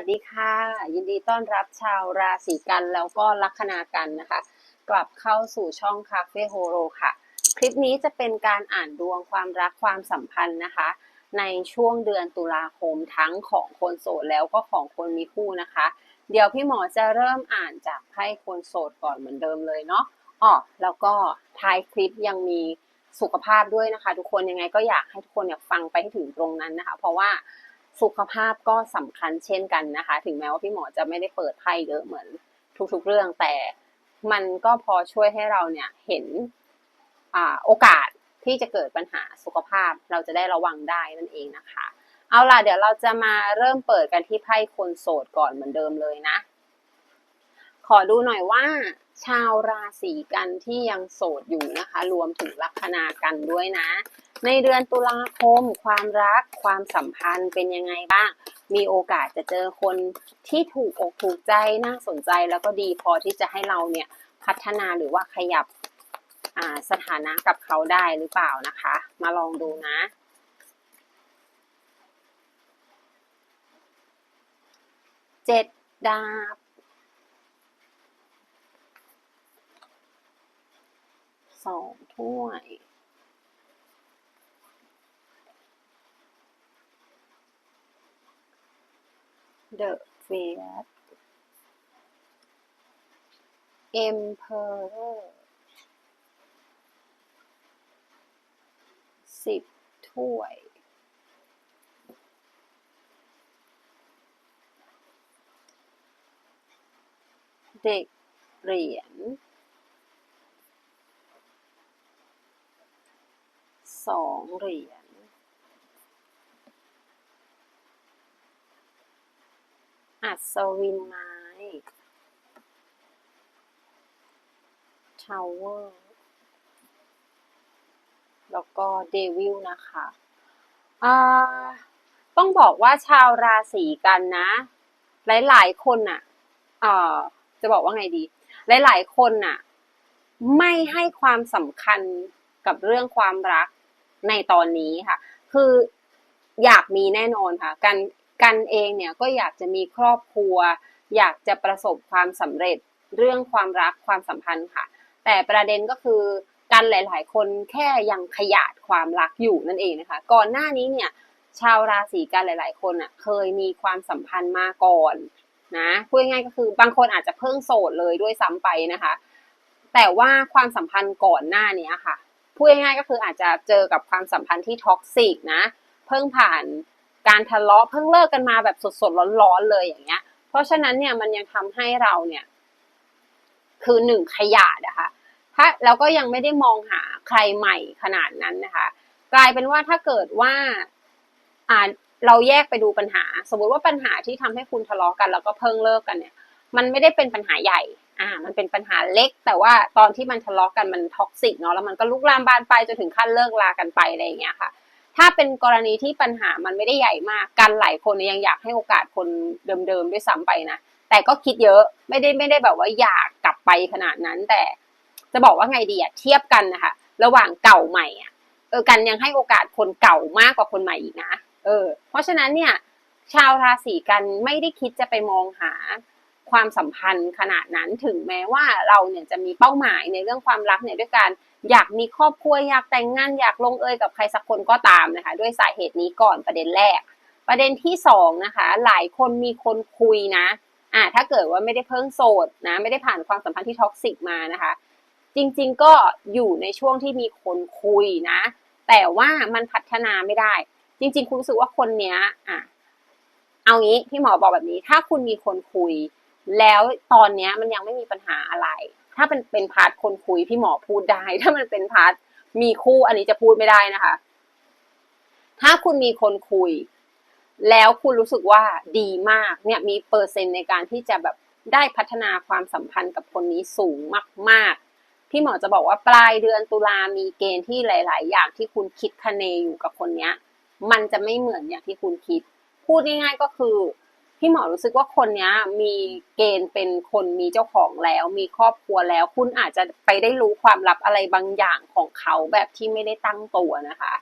วัสดีค่ะ ยินดีต้อนรับชาวราศีกันแล้วก็ลัคนากันนะคะ กลับเข้าสู่ช่องคาเฟ่โฮโรค่ะ คลิปนี้จะเป็นการอ่านดวงความรักความสัมพันธ์นะคะ ในช่วงเดือนตุลาคมทั้งของคนโสดแล้วก็ของคนมีคู่นะคะ เดี๋ยวพี่หมอจะเริ่มอ่านจากไพ่คนโสดก่อนเหมือนเดิมเลยเนาะอ๋อแล้วก็ท้ายคลิปยังมีสุขภาพด้วยนะคะ ทุกคนยังไงก็อยากให้ทุกคนเนี่ยฟังไปให้ถึงตรงนั้นนะคะ เพราะว่า สุขภาพก็สำคัญเช่นกันนะคะ ถึงแม้ว่าพี่หมอจะไม่ได้เปิดไพ่เยอะเหมือนทุกๆเรื่อง แต่มันก็พอช่วยให้เราเนี่ยเห็นอโอกาสที่จะเกิดปัญหาสุขภาพเราจะได้ระวังได้นั่นเองนะคะ เอาล่ะเดี๋ยวเราจะมาเริ่มเปิดกันที่ไพ่คนโสดก่อนเหมือนเดิมเลยนะ ขอดูหน่อยว่า ชาวราศีกันที่ยังโสดอยู่นะคะ รวมถึงลัคนากันด้วยนะ ในเดือนตุลาคม ความรักความสัมพันธ์เป็นยังไงบ้าง มีโอกาสจะเจอคนที่ถูกอกถูกใจน่าสนใจแล้วก็ดีพอที่จะให้เราเนี่ยพัฒนาหรือว่าขยับสถานะกับเขาได้หรือเปล่านะคะ มาลองดูนะ เจ็ดดาบสองถ้วย The Fiat Emperor สิบถ้วย เด็กเหรียญสองเหรียญ อัศวินไม้ทาวเวอร์แล้วก็เดวิลนะคะอ่าต้องบอกว่าชาวราศีกันนะ หลายๆคนน่ะเอ่อจะบอกว่าไงดี หลายๆคนน่ะ ไม่ให้ความสำคัญกับเรื่องความรักในตอนนี้ค่ะ คืออยากมีแน่นอนค่ะกัน กันเองเนี่ยก็อยากจะมีครอบครัว อยากจะประสบความสำเร็จเรื่องความรักความสัมพันธ์ค่ะ แต่ประเด็นก็คือกันหลาย ๆ คนแค่ยังขยาดความรักอยู่นั่นเองนะคะ ก่อนหน้านี้เนี่ยชาวราศีกันหลาย ๆ คนอะเคยมีความสัมพันธ์มาก่อนนะพูดง่ายก็คือบางคนอาจจะเพิ่งโสดเลยด้วยซ้ำไปนะคะ แต่ว่าความสัมพันธ์ก่อนหน้านี้ค่ะพูดง่ายๆก็คืออาจจะเจอกับความสัมพันธ์ที่ท็อกซิกนะ เพิ่งผ่าน การทะเลาะเพิ่งเลิกกันมาแบบสดๆร้อนๆเลยอย่างเงี้ย เพราะฉะนั้นเนี่ยมันยังทำให้เราเนี่ย คือหนึ่งขยาดนะคะถ้าแล้วก็ยังไม่ได้มองหาใครใหม่ขนาดนั้นนะคะ กลายเป็นว่าถ้าเกิดว่าอ่าเราแยกไปดูปัญหา สมมติว่าปัญหาที่ทำให้คุณทะเลาะกัน แล้วก็เพิ่งเลิกกันเนี่ย มันไม่ได้เป็นปัญหาใหญ่ อ่า มันเป็นปัญหาเล็ก แต่ว่าตอนที่มันทะเลาะกันมันท็อกซิกเนาะแล้วมันก็ลุกลามบานไปจนถึงขั้นเลิกลากันไปอะไรอย่างเงี้ยค่ะ ถ้าเป็นกรณีที่ปัญหามันไม่ได้ใหญ่มากกันหลายคนยยังอยากให้โอกาสคนเดิมๆด้วยซ้ำไปนะ แต่ก็คิดเยอะไม่ได้ไม่ได้แบบว่าอยากกลับไปขนาดนั้น แต่จะบอกว่าไงดีอะเทียบกันนะคะระหว่างเก่าใหม่อะเออกันยังให้โอกาสคนเก่ามากกว่าคนใหม่อีกนะ เออ เพราะฉะนั้นเนี่ย ชาวราศีกันไม่ได้คิดจะไปมองหา ความสัมพันธ์ขนาดนั้นถึงแม้ว่าเราเนี่ยจะมีเป้าหมายในเรื่องความรักเนี่ยด้วยการอยากมีครอบครัวอยากแต่งงานอยากลงเอยกับใครสักคนก็ตามนะคะ ด้วยสาเหตุนี้ก่อนประเด็นแรก ประเด็นที่สองนะคะ หลายคนมีคนคุยนะอ่าถ้าเกิดว่าไม่ได้เพิ่งโสดนะ ไม่ได้ผ่านความสัมพันธ์ที่ท็อกซิกมานะคะ จริงๆก็อยู่ในช่วงที่มีคนคุยนะ แต่ว่ามันพัฒนาไม่ได้ จริง ๆ คุณรู้สึกว่าคนเนี้ยอะเอางี้พี่หมอบอกแบบนี้ ถ้าคุณมีคนคุย แล้วตอนเนี้ยมันยังไม่มีปัญหาอะไร ถ้าเป็นเป็นพาร์ทคนคุยพี่หมอพูดได้ ถ้ามันเป็นพาร์ทมีคู่อันนี้จะพูดไม่ได้นะคะ ถ้าคุณมีคนคุย แล้วคุณรู้สึกว่าดีมากเนี่ยมีเปอร์เซ็นต์ในการที่จะแบบได้พัฒนาความสัมพันธ์กับคนนี้สูงมาก ๆ พี่หมอจะบอกว่าปลายเดือนตุลามีเกณฑ์ที่หลาย ๆ อย่างที่คุณคิดคะเนอยู่กับคนเนี้ย มันจะไม่เหมือนอย่างที่คุณคิด พูดง่ายๆก็คือ พี่หมอรู้สึกว่าคนนี้มีเกณฑ์เป็นคนมีเจ้าของแล้ว มีครอบครัวแล้ว คุณอาจจะไปได้รู้ความลับอะไรบางอย่างของเขาแบบที่ไม่ได้ตั้งตัวนะคะ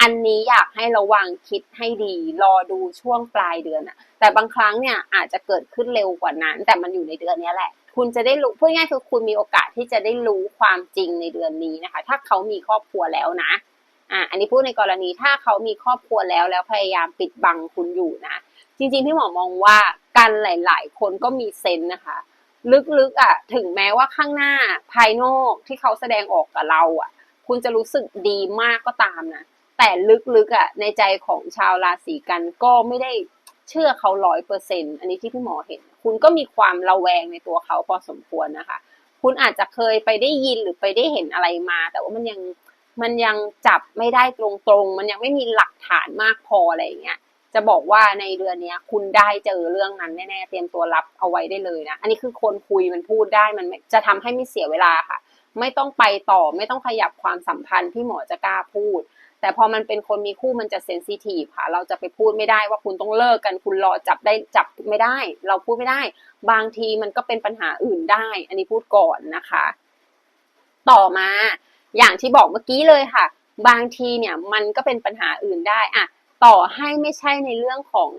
อันนี้อยากให้ระวังคิดให้ดี รอดูช่วงปลายเดือนอะแต่บางครั้งเนี่ยอาจจะเกิดขึ้นเร็วกว่านั้น แต่มันอยู่ในเดือนนี้แหละ คุณจะได้รู้พูดง่ายคือคุณมีโอกาสที่จะได้รู้ความจริงในเดือนนี้นะคะ ถ้าเขามีครอบครัวแล้วนะอะอันนี้พูดในกรณีถ้าเขามีครอบครัวแล้วแล้วพยายามปิดบังคุณอยู่นะ จริงๆพี่หมอมองว่ากันหลาย ๆ คนก็มีเซนนะคะ ลึกๆอะถึงแม้ว่าข้างหน้าภายนอกที่เขาแสดงออกกับเราอะ คุณจะรู้สึกดีมากก็ตามนะแต่ลึกๆอะในใจของชาวราศีกันก็ไม่ได้เชื่อเขาร้อยเปอร์เซ็นอันนี้ที่พี่หมอเห็น คุณก็มีความระแวงในตัวเขาพอสมควรนะคะ คุณอาจจะเคยไปได้ยินหรือไปได้เห็นอะไรมา แต่ว่ามันยังมันยังจับไม่ได้ตรงๆ มันยังไม่มีหลักฐานมากพออะไรอย่างเงี้ย จะบอกว่าในเดือนเนี้ยคุณได้เจอเรื่องนั้นแน่ๆเตรียมตัวรับเอาไว้ได้เลยนะ อันนี้คือคนคุยมันพูดได้มันจะทำให้ไม่เสียเวลาค่ะ ไม่ต้องไปต่อไม่ต้องขยับความสัมพันธ์ที่หมอจะกล้าพูด แต่พอมันเป็นคนมีคู่มันจะเซนซิทีฟค่ะ เราจะไปพูดไม่ได้ว่าคุณต้องเลิกกันคุณรอจับได้จับไม่ได้ เราพูดไม่ได้ บางทีมันก็เป็นปัญหาอื่นได้ อันนี้พูดก่อนนะคะ ต่อมาอย่างที่บอกเมื่อกี้เลยค่ะ บางทีเนี่ยมันก็เป็นปัญหาอื่นได้อะ ต่อให้ไม่ใช่ในเรื่องของ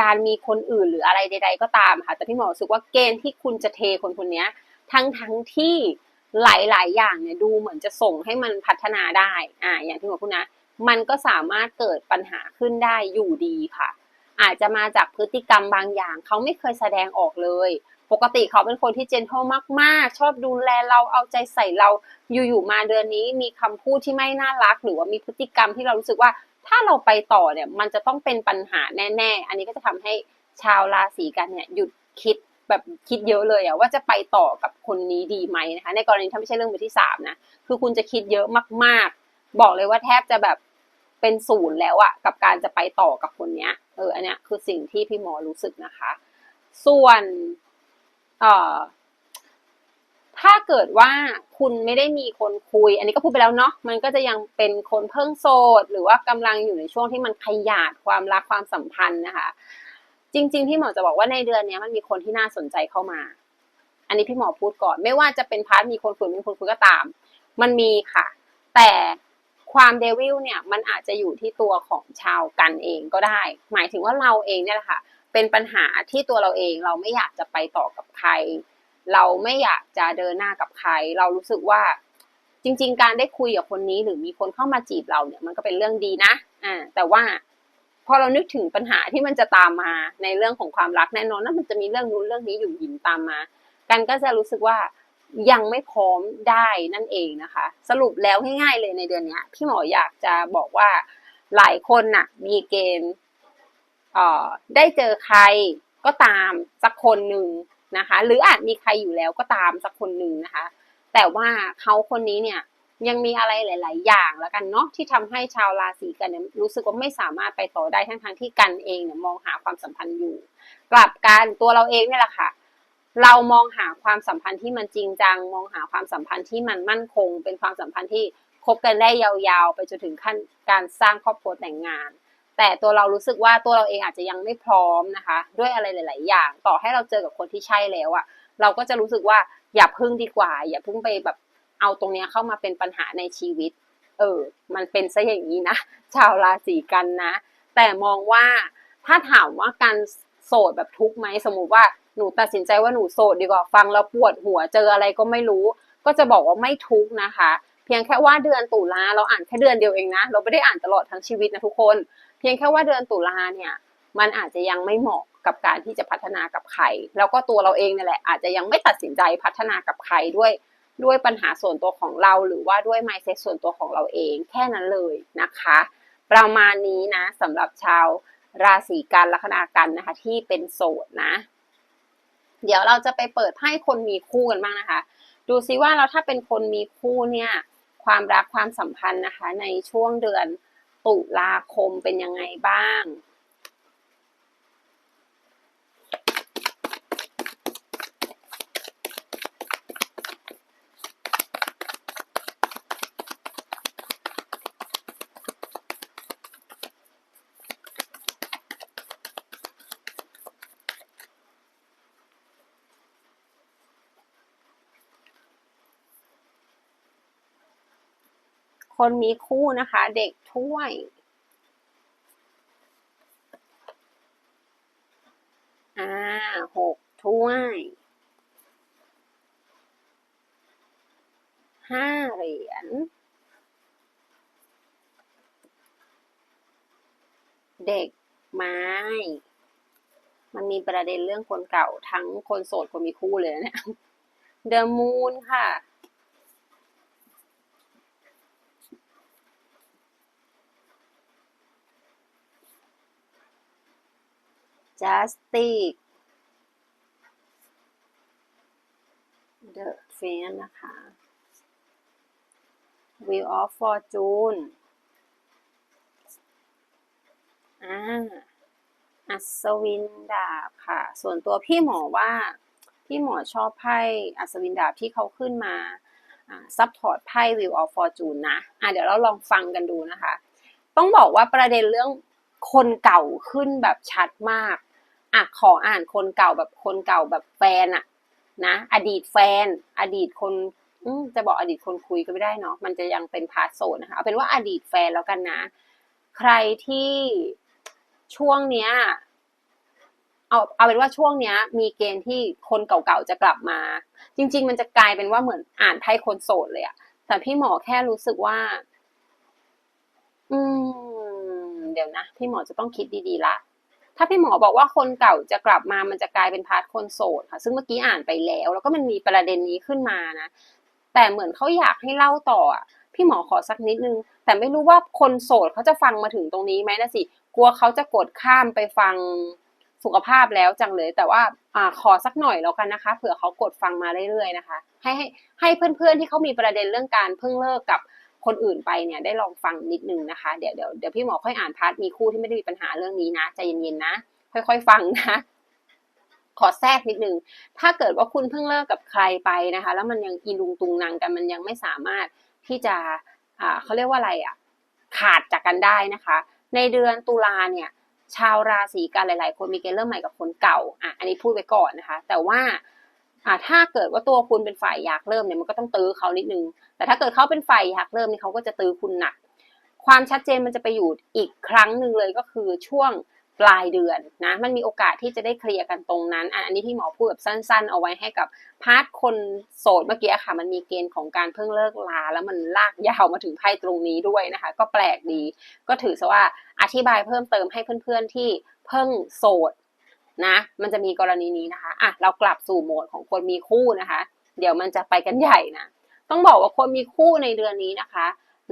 การมีคนอื่นหรืออะไรใด ๆ ก็ตามค่ะ แต่พี่หมอรู้สึกว่าเกณฑ์ที่คุณจะเทคนคนนี้ทั้งทั้งที่หลาย ๆ อย่างเนี่ยดูเหมือนจะส่งให้มันพัฒนาได้ อ่า อย่างที่หมอพูดนะ มันก็สามารถเกิดปัญหาขึ้นได้อยู่ดีค่ะ อาจจะมาจากพฤติกรรมบางอย่าง เขาไม่เคยแสดงออกเลย ปกติเขาเป็นคนที่เจนเทลมาก ๆ ชอบดูแลเราเอาใจใส่เรา อยู่ ๆ มาเดือนนี้มีคำพูดที่ไม่น่ารัก หรือว่ามีพฤติกรรมที่เรารู้สึกว่า ถ้าเราไปต่อเนี่ยมันจะต้องเป็นปัญหาแน่ ๆ อันนี้ก็จะทำให้ชาวราศีกันเนี่ยหยุดคิดแบบคิดเยอะเลยอะว่าจะไปต่อกับคนนี้ดีไหมนะคะในกรณีถ้าไม่ใช่เรื่องมือที่สามนะคือคุณจะคิดเยอะมากๆ บอกเลยว่าแทบจะแบบเป็นศูนย์แล้วอะกับการจะไปต่อกับคนเนี้ยเอออันเนี้ยคือสิ่งที่พี่หมอรู้สึกนะคะ ส่วนเอ่อ ถ้าเกิดว่าคุณไม่ได้มีคนคุย อันนี้ก็พูดไปแล้วเนาะมันก็จะยังเป็นคนเพิ่งโสด หรือว่ากำลังอยู่ในช่วงที่มันขยาดความรักความสัมพันธ์นะคะ จริง ๆ พี่หมอจะบอกว่าในเดือนนี้มันมีคนที่น่าสนใจเข้ามา อันนี้พี่หมอพูดก่อน ไม่ว่าจะเป็นพาร์ทมีคนคุยไม่มีคนคุยก็ตาม มันมีค่ะ แต่ความเดวิลเนี่ยมันอาจจะอยู่ที่ตัวของชาวกันเองก็ได้ หมายถึงว่าเราเองเนี่ยแหละค่ะเป็นปัญหาที่ตัวเราเองเราไม่อยากจะไปต่อกับใคร เราไม่อยากจะเดินหน้ากับใคร เรารู้สึกว่าจริง ๆ การได้คุยกับคนนี้หรือมีคนเข้ามาจีบเราเนี่ยมันก็เป็นเรื่องดีนะอ่าแต่ว่าพอเรานึกถึงปัญหาที่มันจะตามมาในเรื่องของความรักแน่นอนว่ามันจะมีเรื่องนู้นเรื่องนี้อยู่หยินตามมา กันก็จะรู้สึกว่ายังไม่พร้อมได้นั่นเองนะคะ สรุปแล้วง่ายๆเลยในเดือนนี้พี่หมออยากจะบอกว่าหลายคนน่ะมีเกณฑ์ได้เจอใครก็ตามสักคนหนึ่ง นะคะ หรืออาจมีใครอยู่แล้วก็ตามสักคนหนึ่งนะคะ แต่ว่าเขาคนนี้เนี่ยยังมีอะไรหลาย ๆ อย่างแล้วกันเนาะที่ทำให้ชาวราศีกันเนี่ยรู้สึกว่าไม่สามารถไปต่อได้ทั้งทที่กันเองเนี่ยมองหาความสัมพันธ์อยู่ กลับกันตัวเราเองเนี่ยแหละค่ะ เรามองหาความสัมพันธ์ที่มันจริงจัง มองหาความสัมพันธ์ที่มันมั่นคง เป็นความสัมพันธ์ที่คบกันได้ยาว ๆ ไปจนถึงขั้นการสร้างครอบครัวแต่งงาน แต่ตัวเรารู้สึกว่าตัวเราเองอาจจะยังไม่พร้อมนะคะ ด้วยอะไรหลาย ๆ อย่าง ต่อให้เราเจอกับคนที่ใช่แล้วอะเราก็จะรู้สึกว่าอย่าพึ่งดีกว่า อย่าพึ่งไปแบบเอาตรงนี้เข้ามาเป็นปัญหาในชีวิต เออ มันเป็นซะอย่างนี้นะ ชาวราศีกันนะ แต่มองว่าถ้าถามว่าการโสดแบบทุกข์ไหมสมมุติว่าหนูตัดสินใจว่าหนูโสดดีกว่าฟังแล้วปวดหัวเจออะไรก็ไม่รู้ ก็จะบอกว่าไม่ทุกข์นะคะ เพียงแค่ว่าเดือนตุลาเราอ่านแค่เดือนเดียวเองนะ เราไม่ได้อ่านตลอดทั้งชีวิตนะทุกคน เพียงแค่ว่าเดือนตุลาเนี่ย มันอาจจะยังไม่เหมาะกับการที่จะพัฒนากับใคร แล้วก็ตัวเราเองนี่แหละ อาจจะยังไม่ตัดสินใจพัฒนากับใครด้วยด้วยปัญหาส่วนตัวของเราหรือว่าด้วย mindset ส่วนตัวของเราเองแค่นั้นเลยนะคะ ประมาณนี้นะสำหรับชาวราศีกันลัคนากันนะคะ ที่เป็นโสดนะ เดี๋ยวเราจะไปเปิดไพ่คนมีคู่กันบ้างนะคะ ดูซิว่าเราถ้าเป็นคนมีคู่เนี่ย ความรักความสัมพันธ์นะคะ ในช่วงเดือน ตุลาคมเป็นยังไงบ้าง คนมีคู่นะคะ เด็กถ้วยอ่าหกถ้วยห้าเหรียญเด็กไม้ มันมีประเด็นเรื่องคนเก่าทั้งคนโสดคนมีคู่เลยนะเนี่ยเดอะมูนค่ะ Justic The f a n นะคะ Wheel of Fortune อ่าอัศวินดาบค่ะ ส่วนตัวพี่หมอว่าพี่หมอชอบไพ่อัศวินดาบที่เขาขึ้นมาซับพอร์ตไพ่ Wheel of Fortune นะอะเดี๋ยวเราลองฟังกันดูนะคะ ต้องบอกว่าประเด็นเรื่องคนเก่าขึ้นแบบชัดมาก อะขออ่านคนเก่าแบบคนเก่าแบบแฟนอะนะ อดีตแฟน อดีตคนจะบอกอดีตคนคุยก็ไม่ได้เนาะมันจะยังเป็นพาร์ทโซนนะคะเอาเป็นว่าอดีตแฟนแล้วกันนะ ใครที่ช่วงเนี้ยเอาเอาเป็นว่าช่วงเนี้ย มีเกณฑ์ที่คนเก่าๆจะกลับมา จริง ๆ มันจะกลายเป็นว่าเหมือนอ่านไพ่คนโสดเลยอะแต่พี่หมอแค่รู้สึกว่า อืม เดี๋ยวนะ พี่หมอจะต้องคิดดีๆละ ถ้าพี่หมอบอกว่าคนเก่าจะกลับมามันจะกลายเป็นพาร์ทคนโสดค่ะ ซึ่งเมื่อกี้อ่านไปแล้ว แล้วก็มันมีประเด็นนี้ขึ้นมานะ แต่เหมือนเขาอยากให้เล่าต่อพี่หมอขอสักนิดนึง แต่ไม่รู้ว่าคนโสดเขาจะฟังมาถึงตรงนี้ไหมนะสิกลัวเขาจะกดข้ามไปฟังสุขภาพแล้วจังเลย แต่ว่าอ่าขอสักหน่อยแล้วกันนะคะเผื่อเขากดฟังมาเรื่อยๆนะคะ ให้ให้ให้เพื่อนๆที่เขามีประเด็นเรื่องการเพิ่งเลิกกับ คนอื่นไปเนี่ยได้ลองฟังนิดนึงนะคะ เดี๋ยวเดี๋ยวเดี๋ยวพี่หมอค่อยอ่านพาร์ทมีคู่ที่ไม่ได้มีปัญหาเรื่องนี้นะใจเย็นๆนะ ค่อยๆฟังนะขอแทรกนิดนึง ถ้าเกิดว่าคุณเพิ่งเลิกกับใครไปนะคะ แล้วมันยังอีลุงตุงนางกันมันยังไม่สามารถที่จะอ่าเขาเรียกว่าอะไรอะขาดจากกันได้นะคะ ในเดือนตุลาเนี่ยชาวราศีกันหลาย ๆ คนมีเกณฑ์เริ่มใหม่กับคนเก่าอะอันนี้พูดไปก่อนนะคะ แต่ว่า ถ้าเกิดว่าตัวคุณเป็นฝ่ายอยากเริ่มเนี่ยมันก็ต้องตื้อเขานิดนึง แต่ถ้าเกิดเขาเป็นฝ่ายอยากเริ่มนี่เขาก็จะตื้อคุณหนัก ความชัดเจนมันจะไปอยู่อีกครั้งหนึ่งเลยก็คือช่วงปลายเดือนนะมันมีโอกาสที่จะได้เคลียร์กันตรงนั้น อันนี้ที่หมอพูดแบบสั้น ๆ เอาไว้ให้กับพาร์ทคนโสดเมื่อกี้ค่ะ มันมีเกณฑ์ของการเพิ่งเลิกลา แล้วมันลากยาวมาถึงไพ่ตรงนี้ด้วยนะคะ ก็แปลกดี ก็ถือซะว่าอธิบายเพิ่มเติมให้เพื่อนๆที่เพิ่งโสด นะ มันจะมีกรณีนี้นะคะอะเรากลับสู่โหมดของคนมีคู่นะคะ เดี๋ยวมันจะไปกันใหญ่นะ ต้องบอกว่าคนมีคู่ในเดือนนี้นะคะ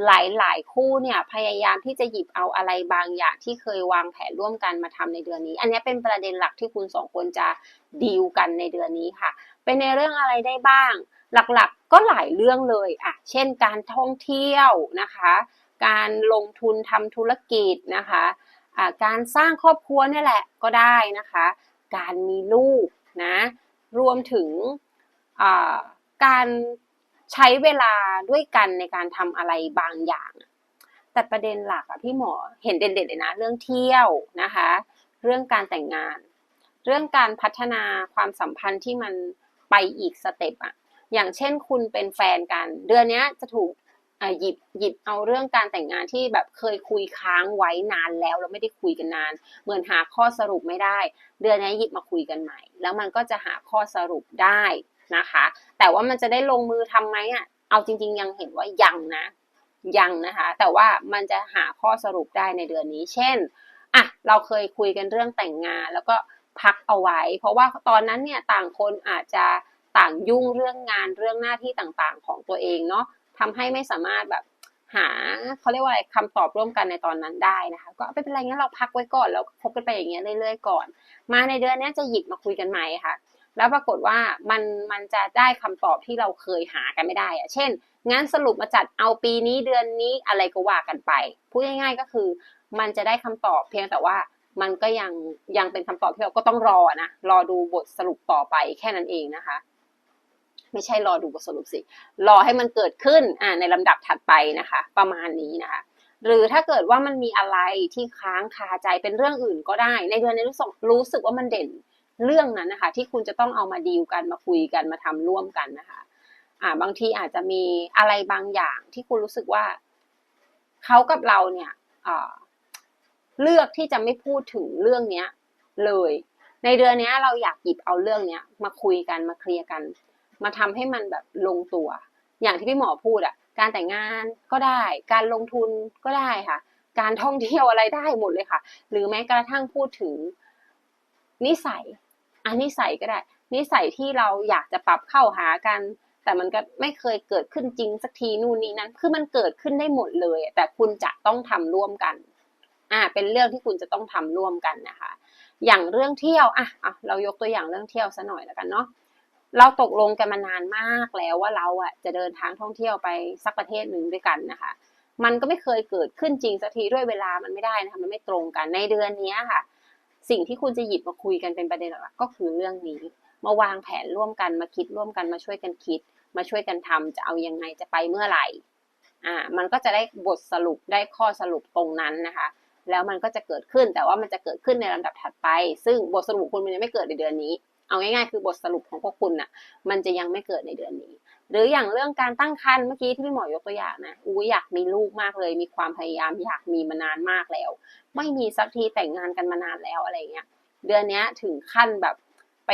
หลายๆคู่เนี่ยพยายามที่จะหยิบเอาอะไรบางอย่างที่เคยวางแผนร่วมกันมาทำในเดือนนี้ อันนี้เป็นประเด็นหลักที่คุณสองคนจะดีลกันในเดือนนี้ค่ะ เป็นในเรื่องอะไรได้บ้าง หลักๆก็หลายเรื่องเลยอะเช่น การท่องเที่ยวนะคะ การลงทุนทำธุรกิจนะคะ การสร้างครอบครัวนี่แหละก็ได้นะคะ การมีลูกนะรวมถึงการใช้เวลาด้วยกันในการทำอะไรบางอย่าง แต่ประเด็นหลักอะพี่หมอเห็นเด่นๆเลยนะ เรื่องเที่ยวนะคะ เรื่องการแต่งงาน เรื่องการพัฒนาความสัมพันธ์ที่มันไปอีกสเต็ปอะอย่างเช่นคุณเป็นแฟนกัน เดือนนี้จะถูก หยิบหยิบเอาเรื่องการแต่งงานที่แบบเคยคุยค้างไว้นานแล้วเราไม่ได้คุยกันนาน เหมือนหาข้อสรุปไม่ได้ เดือนนี้หยิบมาคุยกันใหม่ แล้วมันก็จะหาข้อสรุปได้นะคะ แต่ว่ามันจะได้ลงมือทํำไหมอะเอาจริง ๆ ยังเห็นว่ายังนะ ยังนะคะ แต่ว่ามันจะหาข้อสรุปได้ในเดือนนี้ เช่นอะเราเคยคุยกันเรื่องแต่งงาน แล้วก็พักเอาไว้ เพราะว่าตอนนั้นเนี่ยต่างคนอาจจะต่างยุ่งเรื่องงานเรื่องหน้าที่ต่างๆ ของตัวเองเนาะ ทำให้ไม่สามารถแบบหาเขาเรียกว่าอะไรคำตอบร่วมกันในตอนนั้นได้นะคะ ก็ไม่เป็นไรงั้นเราพักไว้ก่อนแล้วพบกันไปอย่างเงี้ยเรื่อยๆก่อน มาในเดือนนี้จะหยิบมาคุยกันใหม่ค่ะ แล้วปรากฏว่ามันมันจะได้คำตอบที่เราเคยหากันไม่ได้อะเช่นงั้นสรุปมาจัดเอาปีนี้เดือนนี้อะไรก็ว่ากันไปพูดง่ายๆก็คือ มันจะได้คำตอบเพียงแต่ว่ามันก็ยังยังเป็นคำตอบที่เราก็ต้องรอนะรอดูบทสรุปต่อไปแค่นั้นเองนะคะ ไม่ใช่รอดูบทสรุปสิ รอให้มันเกิดขึ้นอ่าในลำดับถัดไปนะคะ ประมาณนี้นะคะ หรือถ้าเกิดว่ามันมีอะไรที่ค้างคาใจเป็นเรื่องอื่นก็ได้ ในเดือนนี้รู้สึกรู้สึกว่ามันเด่นเรื่องนั้นนะคะ ที่คุณจะต้องเอามาดีลกันมาคุยกันมาทำร่วมกันนะคะ อ่า บางทีอาจจะมีอะไรบางอย่างที่คุณรู้สึกว่าเขากับเราเนี่ยเลือกที่จะไม่พูดถึงเรื่องเนี้ยเลย ในเดือนนี้เราอยากหยิบเอาเรื่องเนี้ยมาคุยกันมาเคลียร์กัน มาทำให้มันแบบลงตัว อย่างที่พี่หมอพูดอะการแต่งงานก็ได้ การลงทุนก็ได้ค่ะ การท่องเที่ยวอะไรได้หมดเลยค่ะ หรือแม้กระทั่งพูดถึงนิสัยอันนิสัยก็ได้ นิสัยที่เราอยากจะปรับเข้าหากัน แต่มันก็ไม่เคยเกิดขึ้นจริงสักทีนู่นนี่นั้น คือมันเกิดขึ้นได้หมดเลย แต่คุณจะต้องทำร่วมกัน อ่า เป็นเรื่องที่คุณจะต้องทำร่วมกันนะคะ อย่างเรื่องเที่ยว อะอะเรายกตัวอย่างเรื่องเที่ยวซะหน่อยแล้วกันเนาะ เราตกลงกันมานานมากแล้วว่าเราอะจะเดินทางท่องเที่ยวไปสักประเทศหนึ่งด้วยกันนะคะ มันก็ไม่เคยเกิดขึ้นจริงสักทีด้วยเวลามันไม่ได้นะคะมันไม่ตรงกันในเดือนนี้ค่ะ สิ่งที่คุณจะหยิบมาคุยกันเป็นประเด็นหลักก็คือเรื่องนี้ มาวางแผนร่วมกันมาคิดร่วมกันมาช่วยกันคิด มาช่วยกันทำจะเอายังไงจะไปเมื่อไหร่อ่ามันก็จะได้บทสรุปได้ข้อสรุปตรงนั้นนะคะ แล้วมันก็จะเกิดขึ้นแต่ว่ามันจะเกิดขึ้นในลำดับถัดไป ซึ่งบทสรุปคุณมันยังไม่เกิดในเดือนนี้ เอาง่ายๆคือบทสรุปของพวกคุณน่ะ มันจะยังไม่เกิดในเดือนนี้ หรืออย่างเรื่องการตั้งครรภ์เมื่อกี้ที่พี่หมอยกตัวอย่างนะอู้อยากมีลูกมากเลย มีความพยายามอยากมีมานานมากแล้ว ไม่มีสักทีแต่งงานกันมานานแล้วอะไรเงี้ยเดือนนี้ถึงขั้นแบบไป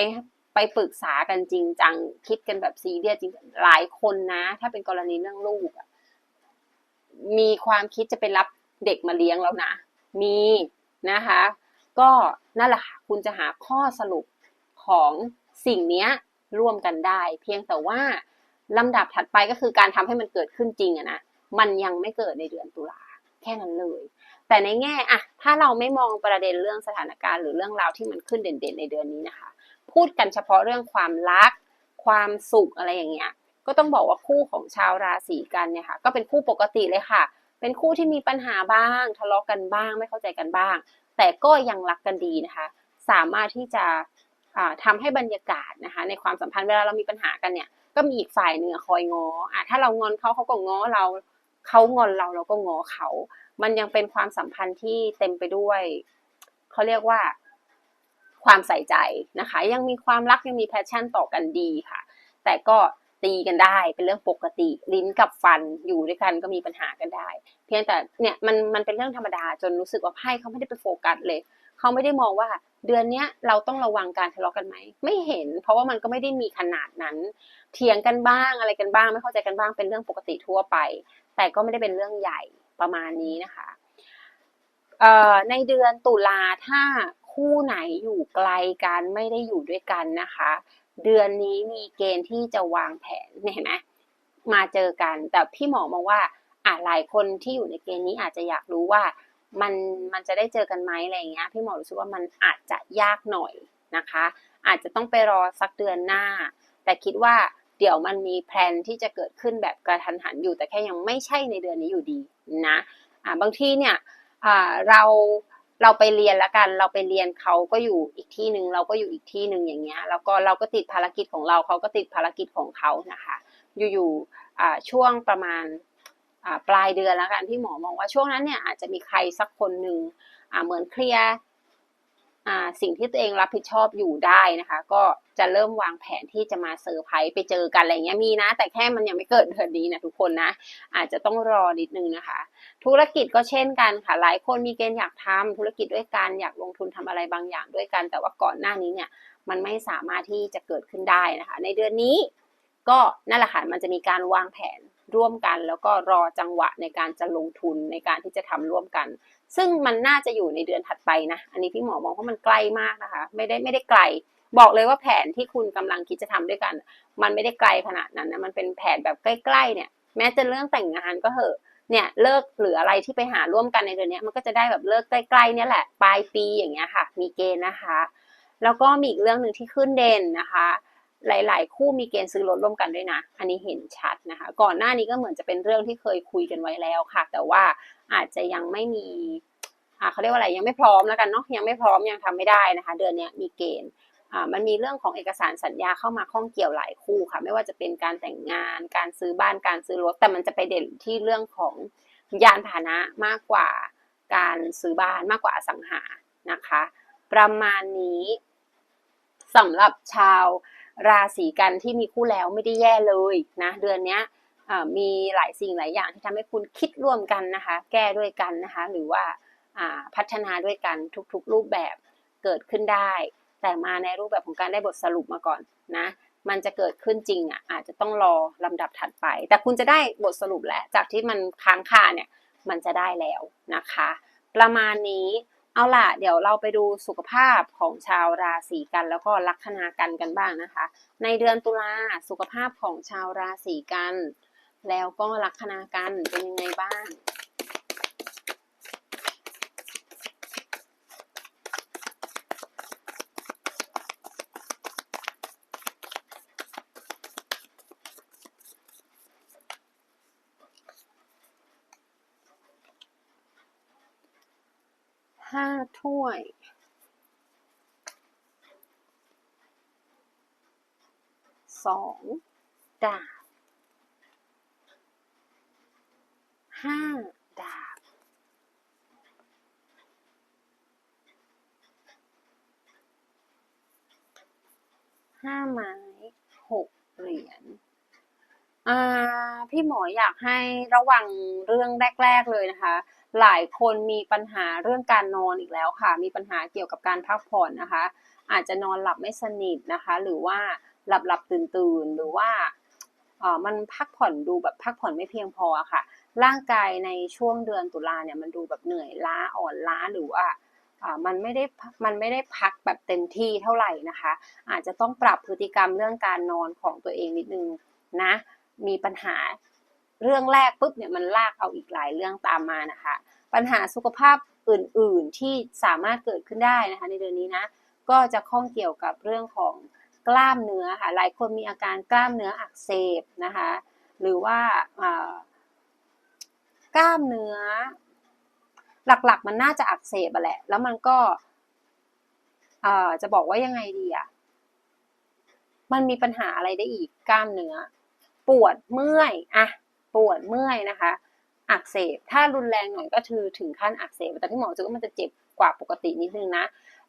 ไปปรึกษากันจริงจังคิดกันแบบซีเรียสจริงหลายคนนะ ถ้าเป็นกรณีเรื่องลูกอะมีความคิดจะไปรับเด็กมาเลี้ยงแล้วนะ มีนะคะ ก็นั่นแหละค่ะคุณจะหาข้อสรุป ของสิ่งนี้ร่วมกันได้ เพียงแต่ว่าลำดับถัดไปก็คือการทำให้มันเกิดขึ้นจริงอะนะมันยังไม่เกิดในเดือนตุลาแค่นั้นเลย แต่ในแง่อะถ้าเราไม่มองประเด็นเรื่องสถานการณ์หรือเรื่องราวที่มันขึ้นเด่นๆ ในเดือนนี้นะคะ พูดกันเฉพาะเรื่องความรัก ความสุขอะไรอย่างเงี้ยก็ต้องบอกว่าคู่ของชาวราศีกันเนี่ยค่ะก็เป็นคู่ปกติเลยค่ะ เป็นคู่ที่มีปัญหาบ้าง ทะเลาะกันบ้างไม่เข้าใจกันบ้าง แต่ก็ยังรักกันดีนะคะ สามารถที่จะ ทำให้บรรยากาศนะคะในความสัมพันธ์เวลาเรามีปัญหากันเนี่ยก็มีอีกฝ่ายหนึ่งคอยง้ออะถ้าเรางอนเขาเขาก็ง้อเราเขางอนเราเราก็ง้อเขา มันยังเป็นความสัมพันธ์ที่เต็มไปด้วยเขาเรียกว่าความใส่ใจนะคะ ยังมีความรักยังมีแพชชั่นต่อกันดีค่ะ แต่ก็ตีกันได้เป็นเรื่องปกติ ลิ้นกับฟันอยู่ด้วยกันก็มีปัญหากันได้ เพียงแต่เนี่ยมันมันเป็นเรื่องธรรมดาจนรู้สึกว่าไพ่เขาไม่ได้ไปโฟกัสเลย เขาไม่ได้มองว่าเดือนเนี้ยเราต้องระวังการทะเลาะกันไหมไม่เห็น เพราะว่ามันก็ไม่ได้มีขนาดนั้น เถียงกันบ้างอะไรกันบ้าง ไม่เข้าใจกันบ้างเป็นเรื่องปกติทั่วไป แต่ก็ไม่ได้เป็นเรื่องใหญ่ประมาณนี้นะคะในเดือนตุลาถ้าคู่ไหนอยู่ไกลกันไม่ได้อยู่ด้วยกันนะคะ เดือนนี้มีเกณฑ์ที่จะวางแผนเห็นไหมมาเจอกัน แต่พี่หมอมองว่าอ่าหลายคนที่อยู่ในเกณฑ์นี้อาจจะอยากรู้ว่า มันมันจะได้เจอกันไหมอะไรอย่างเงี้ยพี่หมอรู้สึกว่ามันอาจจะยากหน่อยนะคะ อาจจะต้องไปรอสักเดือนหน้า แต่คิดว่าเดี๋ยวมันมีแพลนที่จะเกิดขึ้นแบบกระทันหันอยู่แต่แค่ยังไม่ใช่ในเดือนนี้อยู่ดีนะอ่าบางทีเนี่ยอ่าเราเราไปเรียนแล้วกัน เราไปเรียนเขาก็อยู่อีกที่หนึ่งเราก็อยู่อีกที่หนึ่งอย่างเงี้ยแล้วก็เราก็ติดภารกิจของเราเขาก็ติดภารกิจของเขานะคะ อยู่ๆช่วงประมาณ ปลายเดือนแล้วกันที่หมอมองว่าช่วงนั้นเนี่ยอาจจะมีใครสักคนหนึ่งเหมือนเคลียร์สิ่งที่ตัวเองรับผิดชอบอยู่ได้นะคะ ก็จะเริ่มวางแผนที่จะมาเซอร์ไพรส์ไปเจอกันอะไรเงี้ยมีนะ แต่แค่มันยังไม่เกิดเดือนนี้นะทุกคนนะ อาจจะต้องรอนิดนึงนะคะ ธุรกิจก็เช่นกันค่ะ หลายคนมีเกณฑ์อยากทำธุรกิจด้วยกันอยากลงทุนทำอะไรบางอย่างด้วยกัน แต่ว่าก่อนหน้านี้เนี่ยมันไม่สามารถที่จะเกิดขึ้นได้นะคะ ในเดือนนี้ก็นั่นแหละค่ะมันจะมีการวางแผน ร่วมกัน แล้วก็รอจังหวะในการจะลงทุนในการที่จะทำร่วมกัน ซึ่งมันน่าจะอยู่ในเดือนถัดไปนะ อันนี้พี่หมอมองว่ามันใกล้มากนะคะ ไม่ได้ไม่ได้ไกล บอกเลยว่าแผนที่คุณกำลังคิดจะทำด้วยกัน มันไม่ได้ไกลขนาดนั้นนะ มันเป็นแผนแบบใกล้ๆเนี่ย แม้จะเรื่องแต่งงานก็เหอะ เนี่ยเลิกหรืออะไรที่ไปหาร่วมกันในเดือนนี้มันก็จะได้แบบเลิกใกล้ๆเนี่ยแหละปลายปีอย่างเงี้ยค่ะ มีเกณฑ์นะคะ แล้วก็มีอีกเรื่องหนึ่งที่ขึ้นเด่นนะคะ หลาย ๆ คู่มีเกณฑ์ซื้อรถร่วมกันด้วยนะ อันนี้เห็นชัดนะคะ ก่อนหน้านี้ก็เหมือนจะเป็นเรื่องที่เคยคุยกันไว้แล้วค่ะ แต่ว่าอาจจะยังไม่มีเขาเรียกว่าอะไรยังไม่พร้อมแล้วกันเนาะยังไม่พร้อมยังทำไม่ได้นะคะ เดือนนี้มีเกณฑ์มันมีเรื่องของเอกสารสัญญาเข้ามาข้องเกี่ยวหลายคู่ค่ะ ไม่ว่าจะเป็นการแต่งงาน การซื้อบ้านการซื้อรถแต่มันจะไปเด่นที่เรื่องของยานพาหนะมากกว่าการซื้อบ้านมากกว่าอสังหานะคะ ประมาณนี้สำหรับชาว ราศีกันที่มีคู่แล้วไม่ได้แย่เลยนะเดือนนี้มีหลายสิ่งหลายอย่างที่ทำให้คุณคิดร่วมกันนะคะ แก้ด้วยกันนะคะ หรือว่าพัฒนาด้วยกันทุกๆรูปแบบเกิดขึ้นได้ แต่มาในรูปแบบของการได้บทสรุปมาก่อนนะมันจะเกิดขึ้นจริงอะอาจจะต้องรอลำดับถัดไป แต่คุณจะได้บทสรุปแล้วจากที่มันค้างคาเนี่ยมันจะได้แล้วนะคะ ประมาณนี้ เอาล่ะ เดี๋ยวเราไปดูสุขภาพของชาวราศีกัน แล้วก็ลัคนากันกันบ้างนะคะ ในเดือนตุลาสุขภาพของชาวราศีกัน แล้วก็ลัคนากันเป็นยังไงบ้าง ห้าถ้วย สองดาบห้าดาบห้าไม้หกเหรียญอ่าพี่หมออยากให้ระวังเรื่องแรก ๆ เลยนะคะ หลายคนมีปัญหาเรื่องการนอนอีกแล้วค่ะ มีปัญหาเกี่ยวกับการพักผ่อนนะคะ อาจจะนอนหลับไม่สนิทนะคะ หรือว่าหลับหลับตื่นตื่นหรือว่าเออมันพักผ่อนดูแบบพักผ่อนไม่เพียงพอค่ะ ร่างกายในช่วงเดือนตุลาเนี่ยมันดูแบบเหนื่อยล้าอ่อนล้าหรือว่าอ่ามันไม่ได้มันไม่ได้พักแบบเต็มที่เท่าไหร่นะคะ อาจจะต้องปรับพฤติกรรมเรื่องการนอนของตัวเองนิดนึงนะมีปัญหา เรื่องแรกปุ๊บเนี่ยมันลากเอาอีกหลายเรื่องตามมานะคะ ปัญหาสุขภาพอื่นๆที่สามารถเกิดขึ้นได้นะคะ ในเดือนนี้นะก็จะข้องเกี่ยวกับเรื่องของกล้ามเนื้อค่ะหลายคนมีอาการกล้ามเนื้ออักเสบนะคะหรือว่ากล้ามเนื้อ หลักๆ มันน่าจะอักเสบแหละ แล้วมันก็จะบอกว่ายังไงดีอะมันมีปัญหาอะไรได้อีกกล้ามเนื้อ ปวดเมื่อยอะ ปวดเมื่อยนะคะ อักเสบถ้ารุนแรงหน่อยก็คือถึงขั้นอักเสบแต่ที่หมอรู้สึกว่ามันจะเจ็บกว่าปกตินิดนึงนะ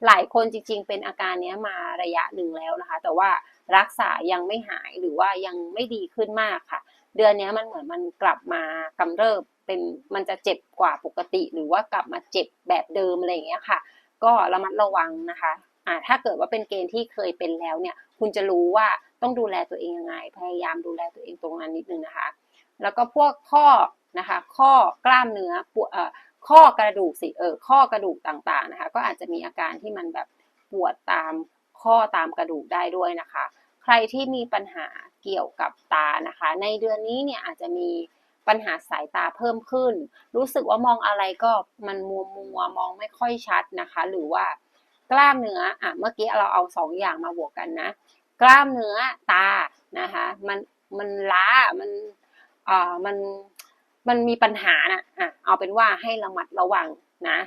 หลายคนจริง ๆ เป็นอาการนี้มาระยะหนึ่งแล้วนะคะ แต่ว่ารักษายังไม่หายหรือว่ายังไม่ดีขึ้นมากค่ะ เดือนนี้มันเหมือนมันกลับมากำเริบเป็นมันจะเจ็บกว่าปกติ หรือว่ากลับมาเจ็บแบบเดิมอะไรอย่างเงี้ยค่ะ ก็ระมัดระวังนะคะอ่าถ้าเกิดว่าเป็นเกณฑ์ที่เคยเป็นแล้วเนี่ย คุณจะรู้ว่าต้องดูแลตัวเองยังไง พยายามดูแลตัวเองตรงนั้นนิดนึงนะคะ แล้วก็พวกข้อนะคะ ข้อกล้ามเนื้อปวดข้อกระดูกสิเออข้อกระดูกต่างๆนะคะ ก็อาจจะมีอาการที่มันแบบปวดตามข้อตามกระดูกได้ด้วยนะคะ ใครที่มีปัญหาเกี่ยวกับตานะคะ ในเดือนนี้เนี่ยอาจจะมีปัญหาสายตาเพิ่มขึ้น รู้สึกว่ามองอะไรก็มันมัวมัวมองไม่ค่อยชัดนะคะ หรือว่ากล้ามเนื้ออะเมื่อกี้เราเอาสองอย่างมาบวกกันนะ กล้ามเนื้อตานะคะ มันมันล้ามัน อ่อมันมันมีปัญหานะอะเอาเป็นว่าให้ระมัดระวังนะ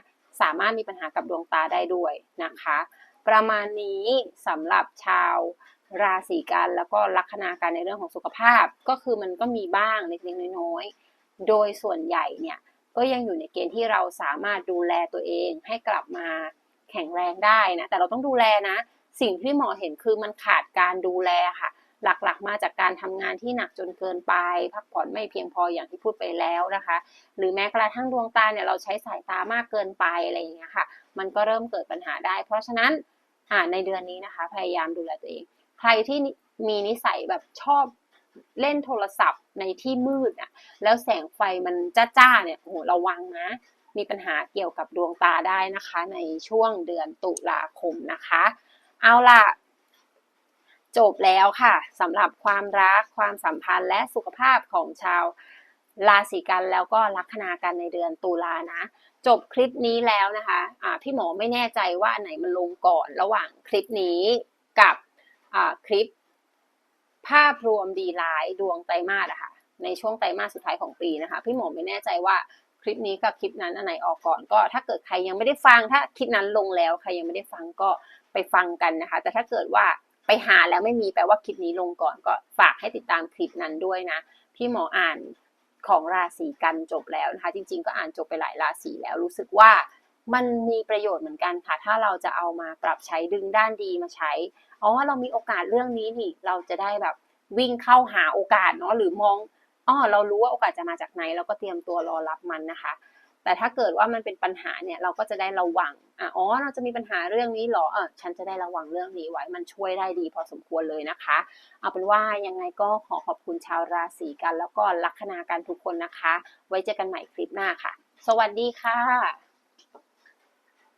สามารถมีปัญหากับดวงตาได้ด้วยนะคะ ประมาณนี้สำหรับชาวราศีกันแล้วก็ลัคนาการในเรื่องของสุขภาพ ก็คือมันก็มีบ้างเล็กๆน้อยๆโดยส่วนใหญ่เนี่ยก็ยังอยู่ในเกณฑ์ที่เราสามารถดูแลตัวเองให้กลับมาแข็งแรงได้นะแต่เราต้องดูแลนะ สิ่งที่หมอเห็นคือมันขาดการดูแลค่ะ หลักๆ มาจากการทำงานที่หนักจนเกินไป พักผ่อนไม่เพียงพออย่างที่พูดไปแล้วนะคะ หรือแม้กระทั่งดวงตาเนี่ยเราใช้สายตามากเกินไปอะไรอย่างเงี้ยค่ะ มันก็เริ่มเกิดปัญหาได้ เพราะฉะนั้นอ่าในเดือนนี้นะคะ พยายามดูแลตัวเอง ใครที่มีนิสัยแบบชอบเล่นโทรศัพท์ในที่มืดอะ แล้วแสงไฟมันจ้าๆเนี่ยโอ้โหระวังนะ มีปัญหาเกี่ยวกับดวงตาได้นะคะ ในช่วงเดือนตุลาคมนะคะ เอาล่ะ จบแล้วค่ะสำหรับความรักความสัมพันธ์และสุขภาพของชาวราศีกันแล้วก็ลัคนากันในเดือนตุลานะ จบคลิปนี้แล้วนะคะะพี่หมอไม่แน่ใจว่าอันไหนมันลงก่อนระหว่างคลิปนี้กับคลิป ภาพรวมดีไลท์ดวงไตรมาสอะค่ะในช่วงไตรมาสสุดท้ายของปีนะคะ พี่หมอไม่แน่ใจว่าคลิปนี้กับคลิปนั้นอันไหนออกก่อนก็ ถ้าเกิดใครยังไม่ได้ฟังถ้าคลิปนั้นลงแล้วใครยังไม่ได้ฟังก็ไปฟังกันนะคะ แต่ถ้าเกิดว่า ไปหาแล้วไม่มีแปลว่าคลิปนี้ลงก่อนก็ฝากให้ติดตามคลิปนั้นด้วยนะ พี่หมออ่านของราศีกันจบแล้วนะคะ จริง ๆ ก็อ่านจบไปหลายราศีแล้วรู้สึกว่ามันมีประโยชน์เหมือนกันค่ะ ถ้าเราจะเอามาปรับใช้ดึงด้านดีมาใช้อ๋อเรามีโอกาสเรื่องนี้นี่เราจะได้แบบวิ่งเข้าหาโอกาสเนาะหรือมองอ๋อเรารู้ว่าโอกาสจะมาจากไหนเราก็เตรียมตัวรอรับมันนะคะ แต่ถ้าเกิดว่ามันเป็นปัญหาเนี่ยเราก็จะได้ระวังอ๋อเราจะมีปัญหาเรื่องนี้หรอเออฉันจะได้ระวังเรื่องนี้ไว้มันช่วยได้ดีพอสมควรเลยนะคะ เอาเป็นว่ายังไงก็ขอขอบคุณชาวราศีกัน แล้วก็ลัคนากันทุกคนนะคะ ไว้เจอกันใหม่คลิปหน้าค่ะ สวัสดีค่ะ